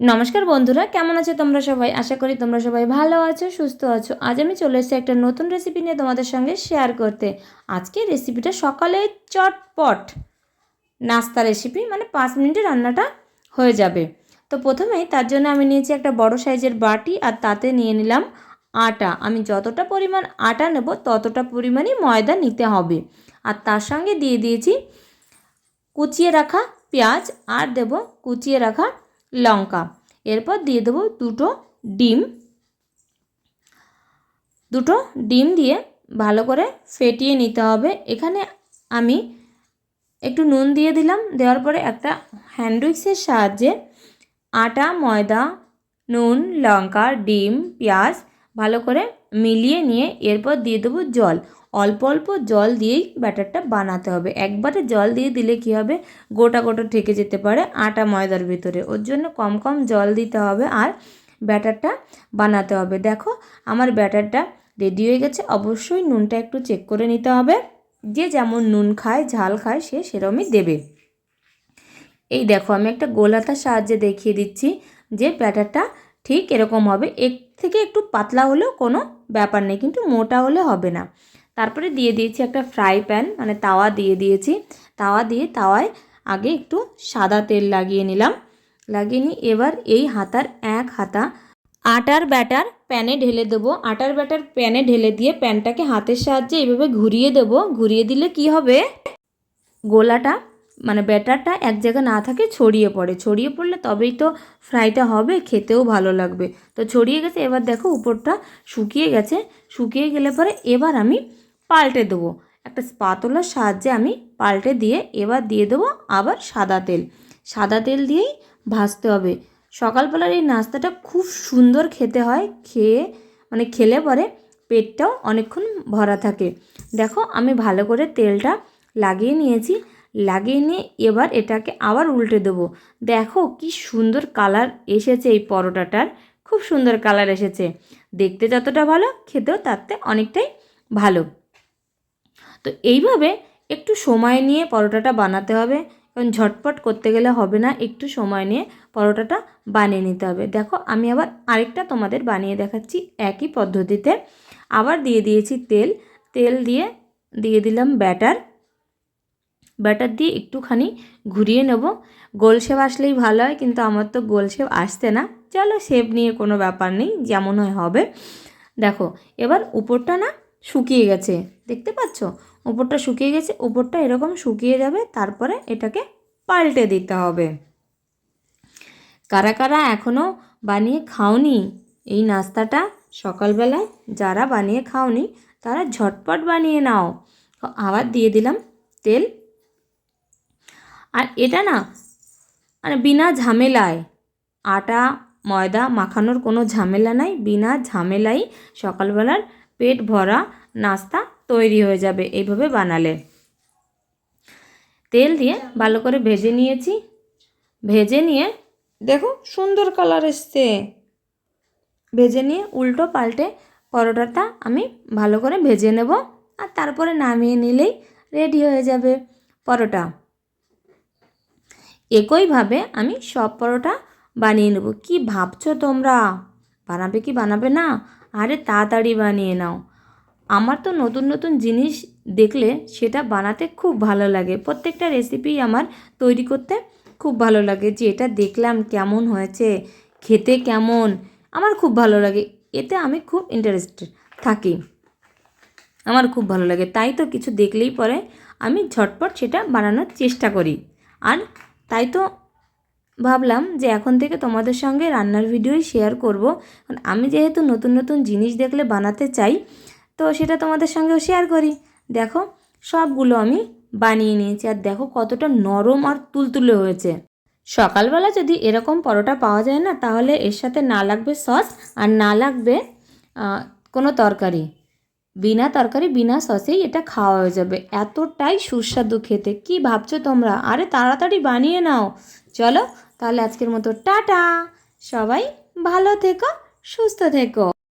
নমস্কার বন্ধুরা, কেমন আছো তোমরা সবাই? আশা করি তোমরা সবাই ভালো আছো, সুস্থ আছো। আজ আমি চলে এসেছি একটা নতুন রেসিপি নিয়ে তোমাদের সঙ্গে শেয়ার করতে। আজকে রেসিপিটা সকালে চটপট নাস্তা রেসিপি মানে পাঁচ মিনিটে রান্নাটা হয়ে যাবে। তো প্রথমেই তার জন্য আমি নিয়েছি একটা বড় সাইজের বাটি আর তাতে নিয়ে নিলাম আটা। আমি যতটা পরিমাণ আটা নেব, ততটা পরিমাণই ময়দা নিতে হবে। আর তার সঙ্গে দিয়ে দিয়েছি কুচিয়ে রাখা পেঁয়াজ, আর দেব কুচিয়ে রাখা লঙ্কা। এরপর দিয়ে দেবো দুটো ডিম। দুটো ডিম দিয়ে ভালো করে ফেটিয়ে নিতে হবে। এখানে আমি একটু নুন দিয়ে দিলাম। দেওয়ার পরে একটা হ্যান্ডউইক্সের সাহায্যে আটা, ময়দা, নুন, লঙ্কা, ডিম, পেঁয়াজ ভালো করে মিলিয়ে নিয়ে এরপর দিয়ে দেবো জল। অল্প অল্প জল দিয়েই ব্যাটারটা বানাতে হবে। একবারে জল দিয়ে দিলে কি হবে? গোটা গোটা ঠেকে যেতে পারে আটা ময়দার ভিতরে। ওর জন্য কম কম জল দিতে হবে আর ব্যাটারটা বানাতে হবে। দেখো, আমার ব্যাটারটা রেডি হয়ে গেছে। অবশ্যই নুনটা একটু চেক করে নিতে হবে। যে যেমন নুন খায়, ঝাল খায়, সে সেরমই দেবে। এই দেখো, আমি একটা গোলাতার সাহায্যে দেখিয়ে দিচ্ছি যে ব্যাটারটা ঠিক এরকম হবে। এর থেকে একটু পাতলা হলেও কোনো ব্যাপার নেই, কিন্তু মোটা হলে হবে না। তারপরে দিয়ে দিয়েছি একটা ফ্রাই প্যান মানে তাওয়া দিয়ে দিয়েছি। তাওয়া দিয়ে তাওয়ায় আগে একটু সাদা তেল লাগিয়ে নিলাম। লাগিয়ে নিই এবার এই হাতার এক হাতা আটার ব্যাটার প্যানে ঢেলে দেবো। আটার ব্যাটার প্যানে ঢেলে দিয়ে প্যানটাকে হাতের সাহায্যে এইভাবে ঘুরিয়ে দেবো। ঘুরিয়ে দিলে কি হবে? গোলাটা মানে ব্যাটারটা এক জায়গায় না থাকে ছড়িয়ে পড়ে। ছড়িয়ে পড়লে তবেই তো ফ্রাইটা হবে, খেতেও ভালো লাগবে। তো ছড়িয়ে গেছে, এবার দেখো উপরটা শুকিয়ে গেছে। শুকিয়ে গেলে পরে এবার আমি পাল্টে দেবো। একটা স্পাতলার সাহায্যে আমি পাল্টে দিয়ে এবার দিয়ে দেবো আবার সাদা তেল। সাদা তেল দিয়েই ভাজতে হবে। সকালবেলার এই নাস্তাটা খুব সুন্দর খেতে হয়। খেয়ে মানে খেলে পরে পেটটাও অনেকক্ষণ ভরা থাকে। দেখো, আমি ভালো করে তেলটা লাগিয়ে নিয়েছি। লাগিয়ে নিয়ে এবার এটাকে আবার উল্টে দেবো। দেখো কি সুন্দর কালার এসেছে এই পরোটাটার। খুব সুন্দর কালার এসেছে। দেখতে যতটা ভালো, খেতেও তাতে অনেকটাই ভালো। তো এইভাবে একটু সময় নিয়ে পরোটাটা বানাতে হবে কারণ ঝটপট করতে গেলে হবে না, একটু সময় নিয়ে পরোটাটা বানিয়ে নিতে হবে। দেখো, আমি আবার আরেকটা তোমাদের বানিয়ে দেখাচ্ছি একই পদ্ধতিতে। আবার দিয়ে দিয়েছি তেল তেল দিয়ে দিয়ে দিলাম ব্যাটার। ব্যাটার দিয়ে একটুখানি ঘুরিয়ে নেব। গোল শেপ আসলেই ভালো হয়, কিন্তু আমার তো গোল শেপ আসতে না। চলো শেপ নিয়ে কোনো ব্যাপার নেই, যেমন হয় হবে। দেখো, এবার উপরটা না শুকিয়ে গেছে, দেখতে পাচ্ছ? উপরটা শুকিয়ে গেছে, উপরটা এরকম শুকিয়ে যাবে, তারপরে এটাকে পাল্টে দিতে হবে। কারা কারা এখনও বানিয়ে খাওনি এই নাস্তাটা? সকালবেলায় যারা বানিয়ে খাওনি, তারা ঝটপট বানিয়ে নাও। আবার দিয়ে দিলাম তেল। আর এটা না মানে বিনা ঝামেলায়, আটা, ময়দা মাখানোর কোনো ঝামেলা নাই, বিনা ঝামেলাই সকালবেলার পেট ভরা নাস্তা তৈরি হয়ে যাবে এইভাবে বানালে। তেল দিয়ে ভালো করে ভেজে নিয়েছি। ভেজে নিয়ে দেখো সুন্দর কালার এসছে। ভেজে নিয়ে উল্টো পাল্টে পরোটাটা আমি ভালো করে ভেজে নেব আর তারপরে নামিয়ে নিলেই রেডি হয়ে যাবে পরোটা। একইভাবে আমি সব পরোটা বানিয়ে নেব। কি ভাবছ তোমরা? বানাবে কি বানাবে না? আরে তাড়াতাড়ি বানিয়ে নাও। আমার তো নতুন নতুন জিনিস দেখলে সেটা বানাতে খুব ভালো লাগে। প্রত্যেকটা রেসিপি আমার তৈরি করতে খুব ভালো লাগে যে এটা দেখলাম কেমন হয়েছে, খেতে কেমন, আমার খুব ভালো লাগে। এতে আমি খুব ইন্টারেস্টেড থাকি। আমার খুব ভালো লাগে। তাই তো কিছু দেখলেই পরে আমি ঝটপট সেটা বানানোর চেষ্টা করি। আর তাই তো ভাবলাম যে এখন থেকে তোমাদের সঙ্গে রান্নার ভিডিওই শেয়ার করব। আমি যেহেতু নতুন নতুন জিনিস দেখলে বানাতে চাই তো সেটা তোমাদের সঙ্গেও শেয়ার করি। দেখো, সবগুলো আমি বানিয়ে নিয়েছি। আর দেখো কতটা নরম আর তুলতুলে হয়েছে। সকালবেলা যদি এরকম পরোটা পাওয়া যায় না, তাহলে এর সাথে না লাগবে সস আর না লাগবে কোনো তরকারি। বিনা তরকারি, বিনা সসেই এটা খাওয়া হয়ে যাবে। এতটাই সুস্বাদু খেতে। কি ভাবছ তোমরা? আরে তাড়াতাড়ি বানিয়ে নাও। চলো, তাহলে আজকের মতো টাটা। সবাই ভালো থেকো, সুস্থ থেকো।